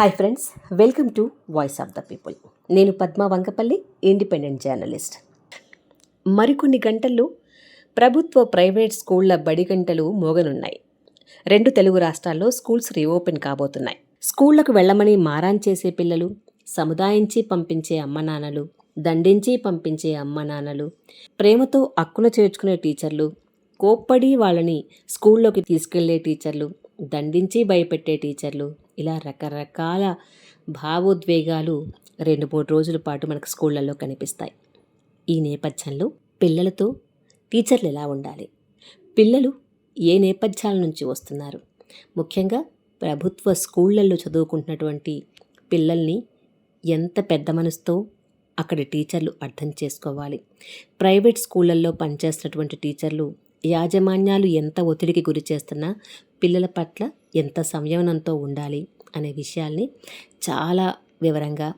Hi friends welcome to voice of the people నేను Padma Vankapalli independent journalist మరికొన్ని గంటల్లో ప్రభుత్వ ప్రైవేట్ స్కూళ్ళ బడి గంటలు మోగనున్నాయి. రెండు తెలుగు రాష్ట్రాల్లో స్కూల్స్ రీఓపెన్ కాబోతున్నాయి. స్కూళ్ళకు వెళ్ళమని మారాన్ చేసే పిల్లలు సముదాయించి పంపించే అమ్మ నాన్నలు దండించి పంపించే అమ్మ నాన్నలు ప్రేమతో అక్కున చేర్చుకునే టీచర్లు కోప్పడి వాళ్ళని స్కూల్లోకి తీసుకెళ్ళే టీచర్లు దండించి భయపెట్టే టీచర్లు. ఇలా రకరకాల భావోద్వేగాలు రెండు మూడు రోజుల పాటు మనకు స్కూళ్ళల్లో కనిపిస్తాయి. ఈ నేపథ్యంలో పిల్లలతో టీచర్లు ఎలా ఉండాలి? పిల్లలు ఏ నేపథ్యాల నుంచి వస్తున్నారు? ముఖ్యంగా ప్రభుత్వ స్కూళ్ళల్లో చదువుకుంటున్నటువంటి పిల్లల్ని ఎంత పెద్ద మనసుతో అక్కడ టీచర్లు అర్థం చేసుకోవాలి? ప్రైవేట్ స్కూళ్ళల్లో పనిచేస్తున్నటువంటి టీచర్లు యాజమాన్యాలు ఎంత ఒత్తిడికి గురి చేస్తున్నా పిల్లల పట్ల ఎంత సంయమనంతో ఉండాలి అనే విషయాల్ని చాలా వివరంగా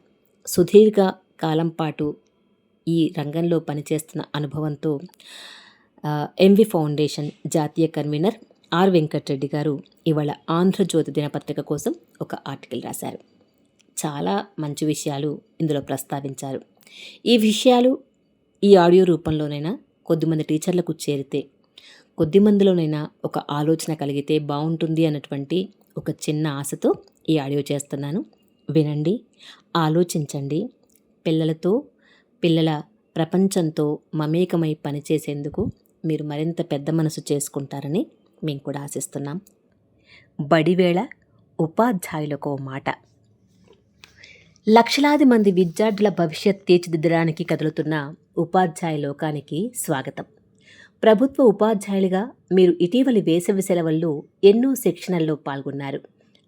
సుదీర్ఘ కాలం పాటు ఈ రంగంలో పనిచేస్తున్న అనుభవంతో ఎంవి ఫౌండేషన్ జాతీయ కన్వీనర్ ఆర్ వెంకటరెడ్డి గారు ఇవాళ ఆంధ్రజ్యోతి దినపత్రిక కోసం ఒక ఆర్టికల్ రాశారు. చాలా మంచి విషయాలు ఇందులో ప్రస్తావించారు. ఈ విషయాలు ఈ ఆడియో రూపంలోనైనా కొద్దిమంది టీచర్లకు చేరితే కొద్ది మందిలోనైనా ఒక ఆలోచన కలిగితే బాగుంటుంది అన్నటువంటి ఒక చిన్న ఆశతో ఈ ఆడియో చేస్తున్నాను. వినండి ఆలోచించండి. పిల్లలతో పిల్లల ప్రపంచంతో మమేకమై పనిచేసేందుకు మీరు మరింత పెద్ద మనసు చేసుకుంటారని మేము కూడా ఆశిస్తున్నాం. బడివేళ ఉపాధ్యాయులకు మాట. లక్షలాది మంది విద్యార్థుల భవిష్యత్ తీర్చిదిద్దడానికి కదులుతున్న ఉపాధ్యాయ లోకానికి స్వాగతం. ప్రభుత్వ ఉపాధ్యాయులుగా మీరు ఇటీవలి వేసవి సెలవుల్లో ఎన్నో శిక్షణల్లో పాల్గొన్నారు.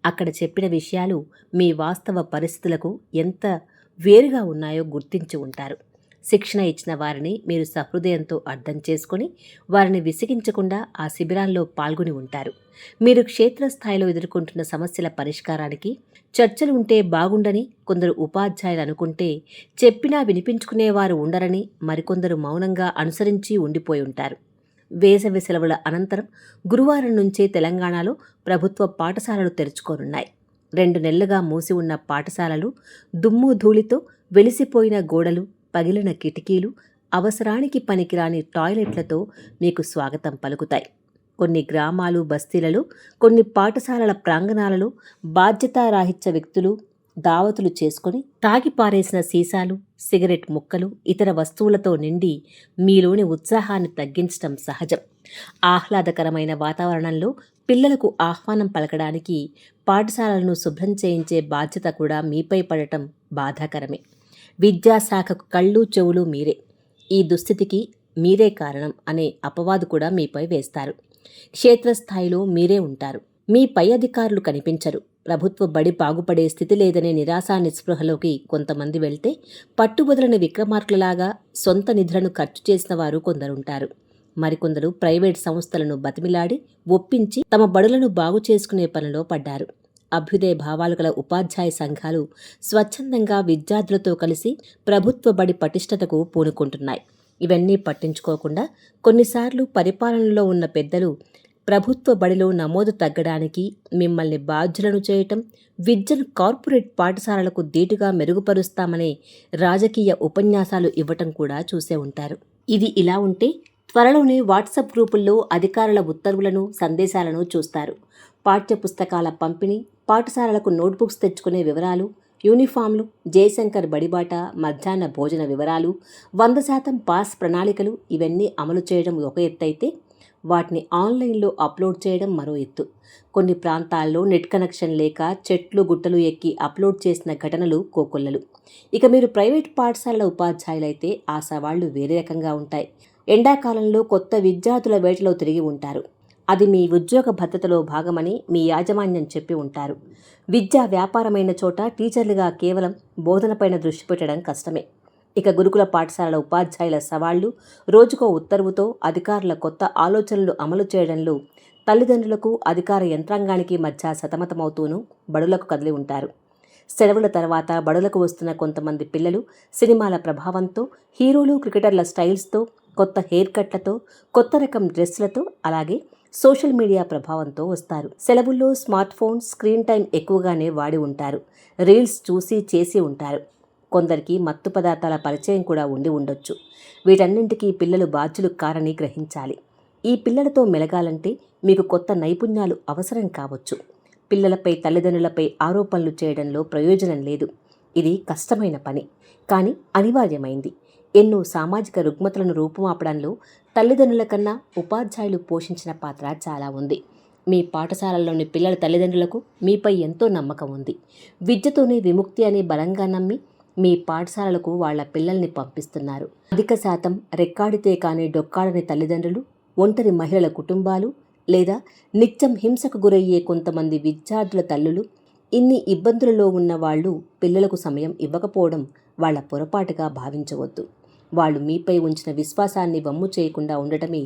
అక్కడ చెప్పిన విషయాలు మీ వాస్తవ పరిస్థితులకు ఎంత వేరుగా ఉన్నాయో గుర్తించి ఉంటారు. శిక్షణ ఇచ్చిన వారిని మీరు సహృదయంతో అర్థం చేసుకొని వారిని విసిగించకుండా ఆ శిబిరాల్లో పాల్గొని ఉంటారు. మీరు క్షేత్రస్థాయిలో ఎదుర్కొంటున్న సమస్యల పరిష్కారానికి చర్చలు ఉంటే బాగుండని కొందరు ఉపాధ్యాయులు అనుకుంటే చెప్పినా వినిపించుకునేవారు ఉండరని మరికొందరు మౌనంగా అనుసరించి ఉండిపోయి ఉంటారు. వేసవి సెలవుల అనంతరం గురువారం నుంచే తెలంగాణలో ప్రభుత్వ పాఠశాలలు తెరుచుకోనున్నాయి. రెండు నెలలుగా మూసి ఉన్న పాఠశాలలు దుమ్ము ధూళితో వెలిసిపోయిన గోడలు పగిలిన కిటికీలు అవసరానికి పనికిరాని టాయిలెట్లతో మీకు స్వాగతం పలుకుతాయి. కొన్ని గ్రామాలు బస్తీలలో కొన్ని పాఠశాలల ప్రాంగణాలలో బాధ్యతారాహిత్య వ్యక్తులు దావతులు చేసుకొని తాగి పారేసిన సీసాలు సిగరెట్ ముక్కలు ఇతర వస్తువులతో నిండి మీలోని ఉత్సాహాన్ని తగ్గించడం సహజం. ఆహ్లాదకరమైన వాతావరణంలో పిల్లలకు ఆహ్వానం పలకడానికి పాఠశాలలను శుభ్రం చేయించే బాధ్యత కూడా మీపై పడటం బాధాకరమే. విద్యాశాఖకు కళ్ళు చెవులు మీరే. ఈ దుస్థితికి మీరే కారణం అనే అపవాదు కూడా మీపై వేస్తారు. క్షేత్రస్థాయిలో మీరే ఉంటారు. మీ పై అధికారులు కనిపించరు. ప్రభుత్వ బడి బాగుపడే స్థితి లేదనే నిరాశా నిస్పృహలోకి కొంతమంది వెళ్తే పట్టుబదులని విక్రమార్కులలాగా సొంత నిధులను ఖర్చు చేసిన వారు కొందరుంటారు. మరికొందరు ప్రైవేట్ సంస్థలను బతిమిలాడి ఒప్పించి తమ బడులను బాగు చేసుకునే పనిలో పడ్డారు. అభ్యుదయ భావాలు గల ఉపాధ్యాయ సంఘాలు స్వచ్ఛందంగా విద్యార్థులతో కలిసి ప్రభుత్వ బడి పటిష్టతకు పూనుకుంటున్నాయి. ఇవన్నీ పట్టించుకోకుండా కొన్నిసార్లు పరిపాలనలో ఉన్న పెద్దలు ప్రభుత్వ బడిలో నమోదు తగ్గడానికి మిమ్మల్ని బాధ్యులను చేయటం విద్యను కార్పొరేట్ పాఠశాలలకు ధీటుగా మెరుగుపరుస్తామనే రాజకీయ ఉపన్యాసాలు ఇవ్వటం కూడా చూసే ఉంటారు. ఇది ఇలా ఉంటే త్వరలోనే వాట్సాప్ గ్రూపుల్లో అధికారుల ఉత్తర్వులను సందేశాలను చూస్తారు. పాఠ్య పుస్తకాల పంపిణీ పాఠశాలలకు నోట్బుక్స్ తెచ్చుకునే వివరాలు యూనిఫామ్లు జయశంకర్ బడిబాట మధ్యాహ్న భోజన వివరాలు వంద శాతం పాస్ ప్రణాళికలు ఇవన్నీ అమలు చేయడం ఒక ఎత్తైతే వాటిని ఆన్లైన్లో అప్లోడ్ చేయడం మరో ఎత్తు. కొన్ని ప్రాంతాల్లో నెట్ కనెక్షన్ లేక చెట్లు గుట్టలు ఎక్కి అప్లోడ్ చేసిన ఘటనలు కోకొల్లలు. ఇక మీరు ప్రైవేట్ పాఠశాలల ఉపాధ్యాయులైతే ఆ సవాళ్ళు వేరే రకంగా ఉంటాయి. ఎండాకాలంలో కొత్త విద్యార్థుల వేటలో తిరిగి ఉంటారు. అది మీ ఉద్యోగ భద్రతలో భాగమని మీ యాజమాన్యం చెప్పి ఉంటారు. విద్యా వ్యాపారమైన చోట టీచర్లుగా కేవలం బోధనపైన దృష్టి పెట్టడం కష్టమే. ఇక గురుకుల పాఠశాలల ఉపాధ్యాయుల సవాళ్ళు రోజుకో ఉత్తర్వుతో అధికారుల కొత్త ఆలోచనలు అమలు చేయడంలో తల్లిదండ్రులకు అధికార యంత్రాంగానికి మధ్య సతమతమవుతూనూ బడులకు కదిలి ఉంటారు. సెలవుల తర్వాత బడులకు వస్తున్న కొంతమంది పిల్లలు సినిమాల ప్రభావంతో హీరోలు క్రికెటర్ల స్టైల్స్తో కొత్త హెయిర్ కట్లతో కొత్త రకం డ్రెస్లతో అలాగే సోషల్ మీడియా ప్రభావంతో వస్తారు. సెలవుల్లో స్మార్ట్ ఫోన్ స్క్రీన్ టైం ఎక్కువగానే వాడి ఉంటారు. రీల్స్ చూసి చేసి ఉంటారు. కొందరికి మత్తు పదార్థాల పరిచయం కూడా ఉండి ఉండొచ్చు. వీటన్నింటికీ పిల్లలు బాధ్యులు కారని గ్రహించాలి. ఈ పిల్లలతో మెలగాలంటే మీకు కొత్త నైపుణ్యాలు అవసరం కావచ్చు. పిల్లలపై తల్లిదండ్రులపై ఆరోపణలు చేయడంలో ప్రయోజనం లేదు. ఇది కష్టమైన పని. కానీ అనివార్యమైంది. ఎన్నో సామాజిక రుగ్మతలను రూపుమాపడంలో తల్లిదండ్రుల కన్నా ఉపాధ్యాయులు పోషించిన పాత్ర చాలా ఉంది. మీ పాఠశాలలోని పిల్లల తల్లిదండ్రులకు మీపై ఎంతో నమ్మకం ఉంది. విద్యతోనే విముక్తి అని బలంగా నమ్మి మీ పాఠశాలలకు వాళ్ళ పిల్లల్ని పంపిస్తున్నారు. అధిక శాతం రెక్కాడితే కానీ డొక్కాడని తల్లిదండ్రులు ఒంటరి మహిళల కుటుంబాలు లేదా నిత్యం హింసకు గురయ్యే కొంతమంది విద్యార్థుల తల్లులు ఇన్ని ఇబ్బందులలో ఉన్న వాళ్ళు పిల్లలకు సమయం ఇవ్వకపోవడం వాళ్ళ పొరపాటుగా భావించవద్దు. వాళ్ళు మీపై ఉంచిన విశ్వాసాన్ని వమ్ము చేయకుండా ఉండటమే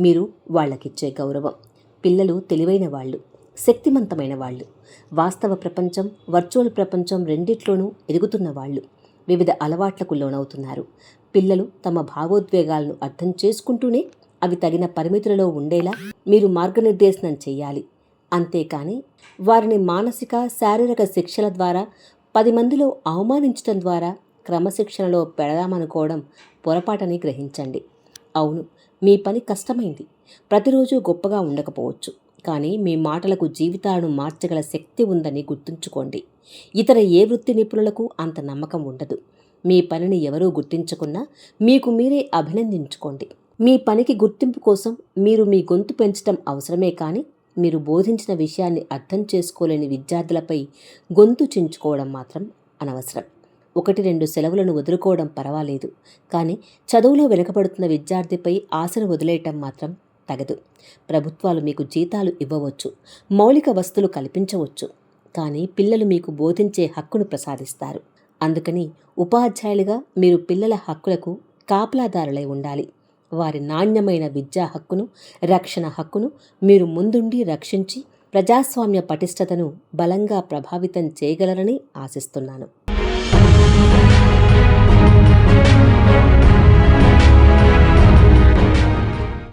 మీరు వాళ్ళకిచ్చే గౌరవం. పిల్లలు తెలివైన వాళ్ళు శక్తిమంతమైన వాళ్ళు వాస్తవ ప్రపంచం వర్చువల్ ప్రపంచం రెండిట్లోనూ ఎదుగుతున్న వాళ్ళు వివిధ అలవాట్లకు లోనవుతున్నారు. పిల్లలు తమ భావోద్వేగాలను అర్థం చేసుకుంటూనే అవి తగిన పరిమితులలో ఉండేలా మీరు మార్గనిర్దేశనం చేయాలి అంతేకాని వారిని మానసిక శారీరక శిక్షల ద్వారా పది మందిలో అవమానించడం ద్వారా క్రమశిక్షణలో పెడదామనుకోవడం పొరపాటని గ్రహించండి. అవును మీ పని కష్టమైంది. ప్రతిరోజు గొప్పగా ఉండకపోవచ్చు. కానీ మీ మాటలకు జీవితాలను మార్చగల శక్తి ఉందని గుర్తుంచుకోండి. ఇతర ఏ వృత్తి నిపుణులకు అంత నమ్మకం ఉండదు. మీ పనిని ఎవరూ గుర్తించకున్నా మీకు మీరే అభినందించుకోండి. మీ పనికి గుర్తింపు కోసం మీరు మీ గొంతు పెంచడం అవసరమే కానీ మీరు బోధించిన విషయాన్ని అర్థం చేసుకోలేని విద్యార్థులపై గొంతు చించుకోవడం మాత్రం అనవసరం. ఒకటి రెండు సెలవులను వదులుకోవడం పర్వాలేదు. కానీ చదువులో వెనుకబడుతున్న విద్యార్థిపై ఆశను వదిలేయటం మాత్రం తగదు. ప్రభుత్వాలు మీకు జీతాలు ఇవ్వవచ్చు మౌలిక వస్తువులు కల్పించవచ్చు కానీ పిల్లలు మీకు బోధించే హక్కును ప్రసాదిస్తారు. అందుకని ఉపాధ్యాయులుగా మీరు పిల్లల హక్కులకు కాపలాదారులై ఉండాలి. వారి నాణ్యమైన విద్యా హక్కును రక్షణ హక్కును మీరు ముందుండి రక్షించి ప్రజాస్వామ్య పటిష్టతను బలంగా ప్రభావితం చేయగలరని ఆశిస్తున్నాను.